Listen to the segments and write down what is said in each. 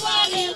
Nobody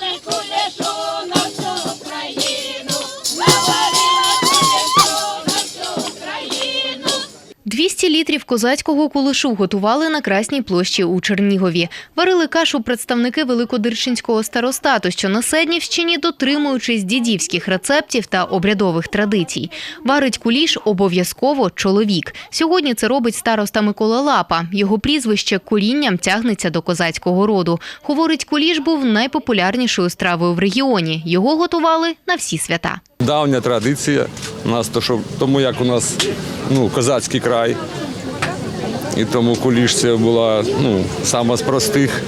200 літрів козацького кулешу готували на Красній площі у Чернігові. Варили кашу представники Великодирчинського старостату, що на Седнівщині, дотримуючись дідівських рецептів та обрядових традицій. Варить куліш обов'язково чоловік. Сьогодні це робить староста Микола Лапа. Його прізвище корінням тягнеться до козацького роду. Говорить, куліш був найпопулярнішою стравою в регіоні. Його готували на всі свята. Давня традиція у нас, то, що, тому як у нас ну, козацький край. І тому куліш це була ну, сама з простих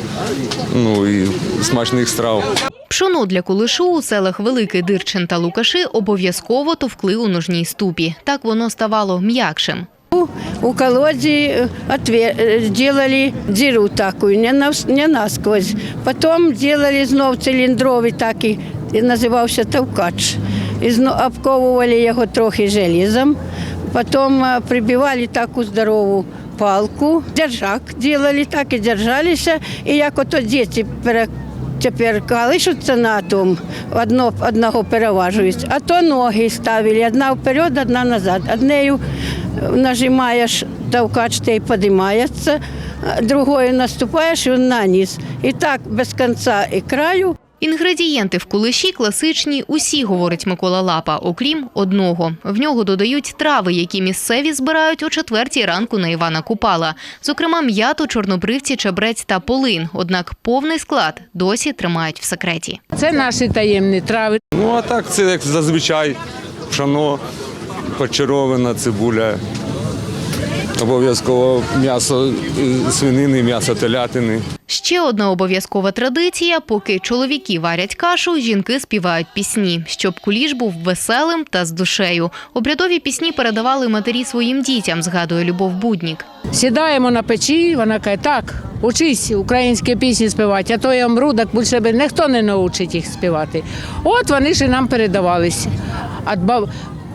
ну, і смачних страв. Пшоно для кулешу у селах Великий Дирчин та Лукаши обов'язково товкли у ножній ступі. Так воно ставало м'якшим. У колоде отве- э, делали дыру такую, не, нас- не насквозь. Потом делали знов циліндровий такий, і називався товкач. І обковували його трохи железом. Потім е, прибивали таку здорову палку, держак делали так і держалися. І як ото діти Тепер колишуться на тому, одно, одного переважують, а то ноги ставили, одна вперед, одна назад. Однею е, нажимаєш товкач, та й підіймається, другою наступаєш і на низ. І так без кінця і краю. Інгредієнти в кулеші класичні усі, говорить Микола Лапа, окрім одного. В нього додають трави, які місцеві збирають о четвертій ранку на Івана Купала. Зокрема, м'яту, чорнобривці, чебрець та полин. Однак повний склад досі тримають в секреті. Це наші таємні трави. Ну а так це як зазвичай пшоно, почарована цибуля, обов'язково м'ясо свинини, м'ясо телятини. Ще одна обов'язкова традиція: поки чоловіки варять кашу, жінки співають пісні, щоб куліш був веселим та з душею. Обрядові пісні передавали матері своїм дітям, згадує Любов Буднік. Сідаємо на печі, вона каже, так, учись українські пісні співати, а то я мру, так більше ніхто не научить їх співати. От вони ж і нам передавались. А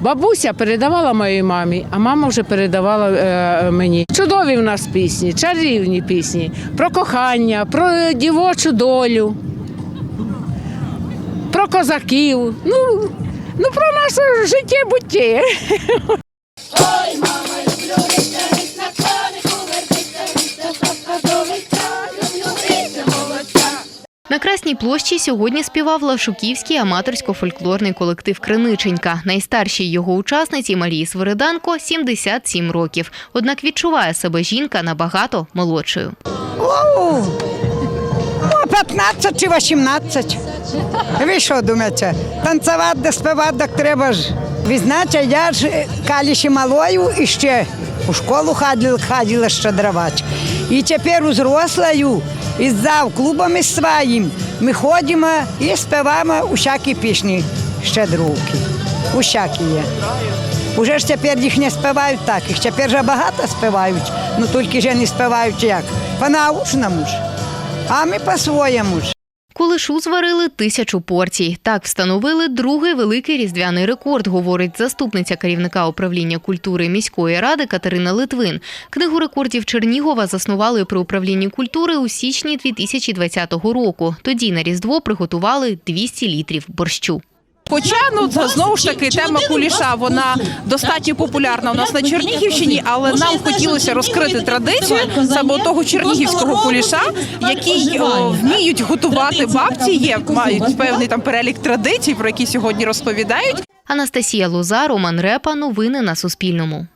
бабуся передавала моїй мамі, а мама вже передавала е, мені. Чудові в нас пісні, чарівні пісні про кохання, про дівочу долю, про козаків. Ну, ну про наше життя-буття. Ой, На Красній площі сьогодні співав Лашуківський аматорсько-фольклорний колектив Криниченька. Найстаршій його учасниці Марії Свириданко 77 років. Однак відчуває себе жінка набагато молодшою. О, ну, 15 чи 18. Ви що думаєте? Танцювати, співати так треба ж. Ви знаєте, я ж ще малою і ще у школу ходила, ходила щедровати. І тепер у зрослою, із зал клубами своїм, ми ходимо і співаємо усякі пісні щедровки. Усякі є. Уже ж тепер їх не співають так, їх тепер же багато співають, ну тільки ж не співають як. По-научному ж. А ми по-своєму ж. Кулешу зварили тисячу порцій. Так встановили другий великий різдвяний рекорд, говорить заступниця керівника управління культури міської ради Катерина Литвин. Книгу рекордів Чернігова заснували при управлінні культури у січні 2020 року. Тоді на різдво приготували 200 літрів борщу. Хоча ну це знову ж таки тема куліша, вона достатньо популярна у нас на Чернігівщині, але нам хотілося розкрити традицію саме того чернігівського куліша, який о, вміють готувати бабці. Є мають певний там перелік традицій, про які сьогодні розповідають. Анастасія Лоза, Роман Репа. Новини на Суспільному.